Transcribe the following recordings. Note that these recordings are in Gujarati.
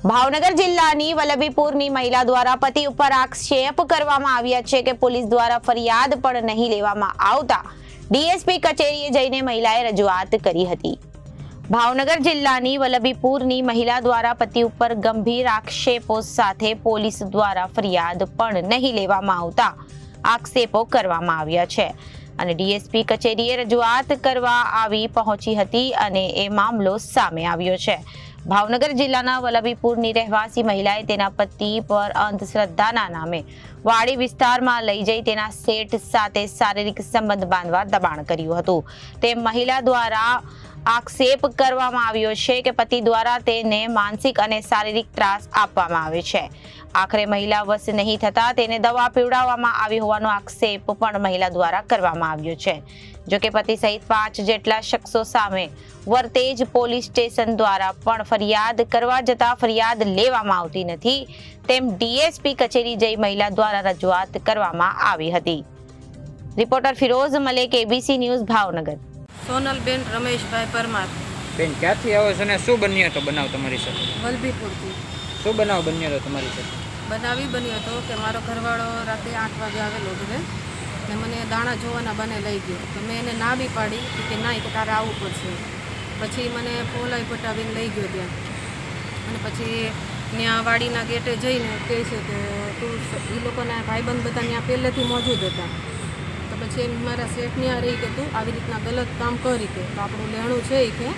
ભાવનગર જિલ્લાની વલ્લભીપુરની મહિલા દ્વારા પતિ ઉપર આક્ષેપ કરવામાં આવ્યા છે કે પોલીસ દ્વારા ફરિયાદ પણ નહીં લેવામાં આવતા ડીએસપી કચેરીએ જઈને મહિલાએ રજૂઆત કરી હતી. ભાવનગર જિલ્લાની વલ્લભીપુરની મહિલા દ્વારા પતિ ઉપર ગંભીર આક્ષેપો સાથે પોલીસ દ્વારા ફરિયાદ પણ નહીં લેવામાં આવતા આક્ષેપો કરવામાં આવ્યા છે. અને ડીએસપી કચેરીએ રજૂઆત કરવા આવી પહોંચી હતી અને એ મામલો સામે આવ્યો છે. ભાવનગર જિલ્લાના વલ્લભીપુરની રહેવાસી મહિલાએ તેના પતિ પર અંધશ્રદ્ધાના નામે વાડી વિસ્તારમાં લઈ જઈ તેના શેઠ સાથે શારીરિક સંબંધ બાંધવા દબાણ કર્યું હતું. તે મહિલા દ્વારા આક્ષેપ કરવામાં આવ્યો છે કે પતિ દ્વારા તેને માનસિક અને શારીરિક ત્રાસ આપવામાં આવે છે. આખરે મહિલા વશ નહીં થતા તેને દવા પીવડાવવામાં આવી હોવાનો આક્ષેપ પણ મહિલા દ્વારા કરવામાં આવ્યો છે. જોકે પતિ સહિત પાંચ જેટલા શખ્સો સામે વર્તેજ પોલીસ સ્ટેશન દ્વારા પણ ફરિયાદ કરવા જતા ફરિયાદ લેવામાં આવતી નથી. તેમ ડીએસપી કચેરી જઈ મહિલા દ્વારા રજૂઆત કરવામાં આવી હતી. Reporter Firoz Malek, ABC News, Bhavnagar. Sonalben Rameshbhai Parmar. બેન ક્યાંથી આવો છો ને? શું બન્યો હતો બનાવ તમારી સાથે? વલભીપુરથી. શું બનાવ બન્યો હતો તમારી સાથે? બનાવી બન્યો હતો કે મારો ઘરવાળો રાતે આઠ વાગે આવેલો ઘરે ને મને દાણા જોવાના બને લઈ ગયો. તો મેં એને ના બી પાડી કે ના કે તારે આવવું પડશે. પછી મને પોલાઈ પટાવીને લઈ ગયો ત્યાં. અને પછી ત્યાં વાડીના ગેટે જઈને કહે છે કે તું એ લોકોના ભાઈબંધ બધા ત્યાં પહેલેથી મોજૂદ હતા. તો પછી એમ મારા શેઠ આ રહી કે તું આવી રીતના ગલત કામ કરી કે તો આપણું લેણું છે એ કે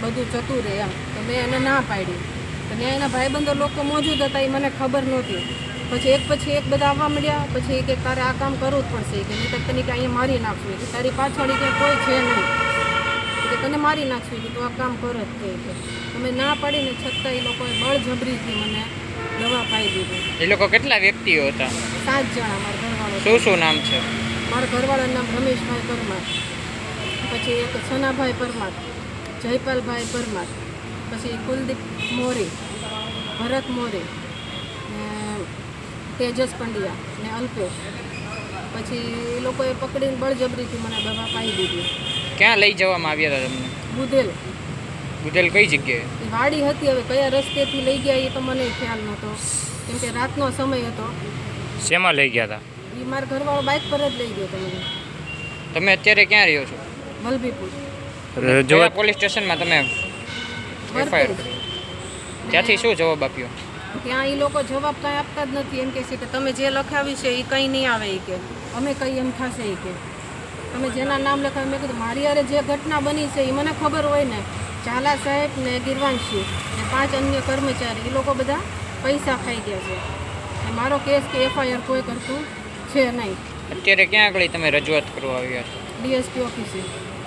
બધું જતું રહે એમ. તો મેં એને ના પાડી. તો ત્યાં એના ભાઈબંધો લોકો મોજૂદ હતા એ મને ખબર નહોતી. પછી એક પછી એક બધા આવવા મળ્યા. પછી કે તારે આ કામ કરવું જ પડશે. કે નહીં તને કે અહીંયા મારી નાખશું. કે તારી પાછળ કે કોઈ છે નહીં. કે તને મારી નાખશું. કે તું આ કામ કરો જ કે તમે ના પાડીને છતાં એ લોકોએ બળજબરીથી મને દવા પાઈ દીધી. એ લોકો કેટલા વ્યક્તિઓ હતા? સાત જણા મારા ઘરવાળો. શું શું નામ છે? મારા ઘરવાળાનું નામ રમેશભાઈ પરમાર. પછી એક સનાભાઈ પરમાર જયપાલભાઈ પરમાર પછી કુલદીપ મોરી ભરત મોરી ને તેજસ પંડ્યા ને અલ્પેશ. પછી એ લોકોએ પકડીને બળજબરીથી મને દવા પાઈ દીધી. ક્યાં લઈ જવામાં આવ્યા હતા તમને? બુધેલ બુધેલ કઈ જગ્યાએ? વાડી હતી હવે કયા રસ્તેથી લઈ ગયા એ તો મને ખ્યાલ નહોતો. કેમ કે રાતનો સમય હતો. શેમાં લઈ ગયા હતા? એ મારા ઘરવાળો બાઇક પર જ લઈ ગયો તમને તમે અત્યારે ક્યાં રહ્યો છો? મલભીપુર જોવા પોલીસ સ્ટેશનમાં તમે એફઆઈઆર ત્યાંથી શું જવાબ આપ્યો? ત્યાં એ લોકો જવાબ કાંઈ આપતા જ નથી. એમ કહે છે કે તમે જે લખાવ્યું છે એ કંઈ નહીં આવે એ કે. અમે કંઈ એમ થશે એ કે. તમે જેના નામ લખાવ્યું મેં કીધું મારી હારે જે ઘટના બની છે એ મને ખબર હોય ને. ઝાલા સાહેબ ને ગિરવાંશી ને પાંચ અન્ય કર્મચારી એ લોકો બધા પૈસા ખાઈ ગયા છે. મારો કેસ કે એફઆઈઆર કોઈ કરતું છે નહીં. અત્યારે ક્યાં આગળ તમે રજૂઆત કરવા આવ્યા છો? ડીએસપી ઓફિસે.